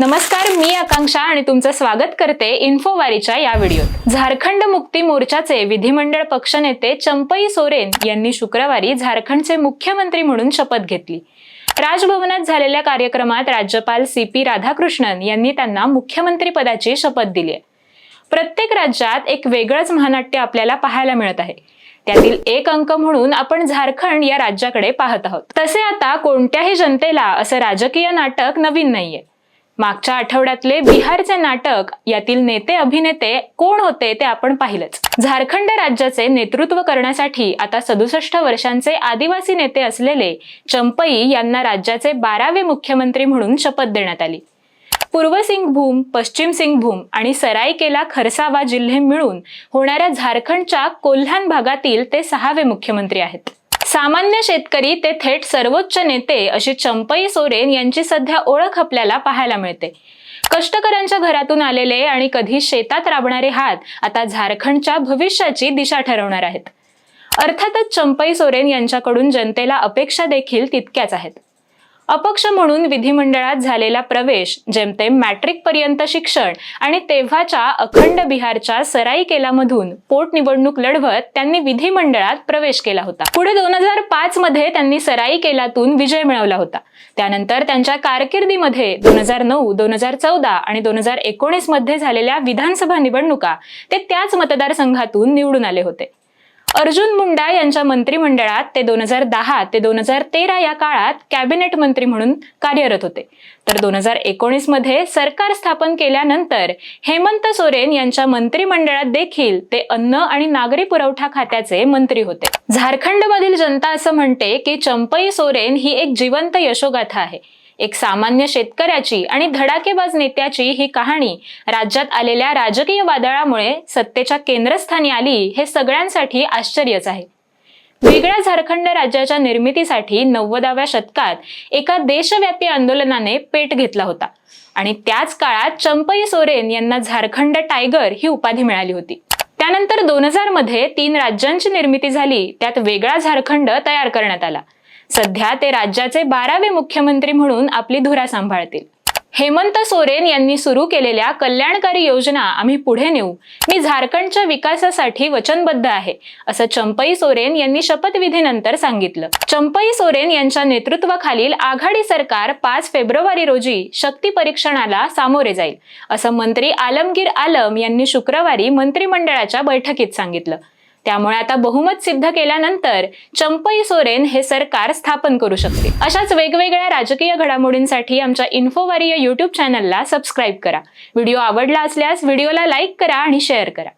नमस्कार मी आकांक्षा आणि तुमचं स्वागत करते इन्फोवारीच्या या व्हिडिओत. झारखंड मुक्ती मोर्चाचे विधिमंडळ पक्षनेते चंपई सोरेन यांनी शुक्रवारी झारखंडचे मुख्यमंत्री म्हणून शपथ घेतली. राजभवनात झालेल्या कार्यक्रमात राज्यपाल सी पी राधाकृष्णन यांनी त्यांना मुख्यमंत्री पदाची शपथ दिली आहे. प्रत्येक राज्यात एक वेगळंच महानाट्य आपल्याला पाहायला मिळत आहे. त्यातील एक अंक म्हणून आपण झारखंड या राज्याकडे पाहत आहोत. तसे आता कोणत्याही जनतेला असं राजकीय नाटक नवीन नाहीये. मागच्या आठवड्यातले बिहारचे नाटक यातील नेते अभिनेते कोण होते ते आपण पाहिलंच. झारखंड राज्याचे नेतृत्व करण्यासाठी आता सदुसष्ट वर्षांचे आदिवासी नेते असलेले चंपई यांना राज्याचे बारावे मुख्यमंत्री म्हणून शपथ देण्यात आली. पूर्व सिंगभूम पश्चिम सिंगभूम आणि सराईकेला खरसावा जिल्हे मिळून होणाऱ्या झारखंडच्या कोल्हान भागातील ते सहावे मुख्यमंत्री आहेत. सामान्य शेतकरी ते थेट सर्वोच्च नेते अशी चंपई सोरेन यांची सध्या ओळख आपल्याला पाहायला मिळते. कष्टकऱ्यांच्या घरातून आलेले आणि कधी शेतात राबणारे हात आता झारखंडच्या भविष्याची दिशा ठरवणार आहेत. अर्थातच चंपई सोरेन यांच्याकडून जनतेला अपेक्षा देखील तितक्याच आहेत. अपक्ष म्हणून विधिमंडळात झालेला प्रवेश जेमतेम मॅट्रिक पर्यंत शिक्षण आणि तेव्हाच्या अखंड बिहारच्या सराईकेलामधून पोटनिवडणूक लढवत त्यांनी विधिमंडळात प्रवेश केला होता. पुढे दोन हजार पाच मध्ये त्यांनी सराईकेलातून विजय मिळवला होता. त्यानंतर त्यांच्या कारकिर्दीमध्ये दोन हजार नऊ दोन हजार चौदा आणि दोन हजार एकोणीसमध्ये झालेल्या विधानसभा निवडणुका ते त्याच मतदारसंघातून निवडून आले होते. अर्जुन मुंडा यांच्या मंत्रिमंडळात ते दोन हजार दहा ते दोन हजार तेरा या काळात कॅबिनेट मंत्री म्हणून कार्यरत होते. तर दोन हजार एकोणीसमध्ये सरकार स्थापन केल्यानंतर हेमंत सोरेन यांच्या मंत्रिमंडळात देखील ते अन्न आणि नागरी पुरवठा खात्याचे मंत्री होते. झारखंडमधील जनता असं म्हणते की चंपई सोरेन ही एक जिवंत यशोगाथा आहे. एक सामान्य शेतकऱ्याची आणि धडाकेबाज नेत्याची ही कहाणी राज्यात आलेल्या राजकीय वादळामुळे सत्तेच्या केंद्रस्थानी आली हे सगळ्यांसाठी आश्चर्यच आहे. वेगळ्या झारखंड राज्याच्या निर्मितीसाठी नव्वदाव्या शतकात एका देशव्यापी आंदोलनाने पेट घेतला होता आणि त्याच काळात चंपई सोरेन यांना झारखंड टायगर ही उपाधी मिळाली होती. त्यानंतर दोन हजारमध्ये तीन राज्यांची निर्मिती झाली त्यात वेगळा झारखंड तयार करण्यात आला. सध्या ते राज्याचे बारावे मुख्यमंत्री म्हणून आपली धुरा सांभाळतील. हेमंत सोरेन यांनी सुरू केलेल्या कल्याणकारी योजना आम्ही पुढे नेऊ. मी झारखंडच्या विकासासाठी वचनबद्ध आहे असं चंपई सोरेन यांनी शपथविधीनंतर सांगितलं. चंपई सोरेन यांच्या नेतृत्वाखालील आघाडी सरकार पाच फेब्रुवारी रोजी शक्ती परीक्षणाला सामोरे जाईल असं मंत्री आलमगीर आलम यांनी शुक्रवारी मंत्रिमंडळाच्या बैठकीत सांगितलं. त्यामुळे आता बहुमत सिद्ध केल्यानंतर चंपई सोरेन हे सरकार स्थापन करू शकते. अशाच वेगवेगळ्या राजकीय घडामोडींसाठी आमच्या इन्फोवारी या युट्यूब चॅनलला सबस्क्राईब करा. व्हिडिओ आवडला असल्यास व्हिडिओला लाईक करा आणि शेअर करा.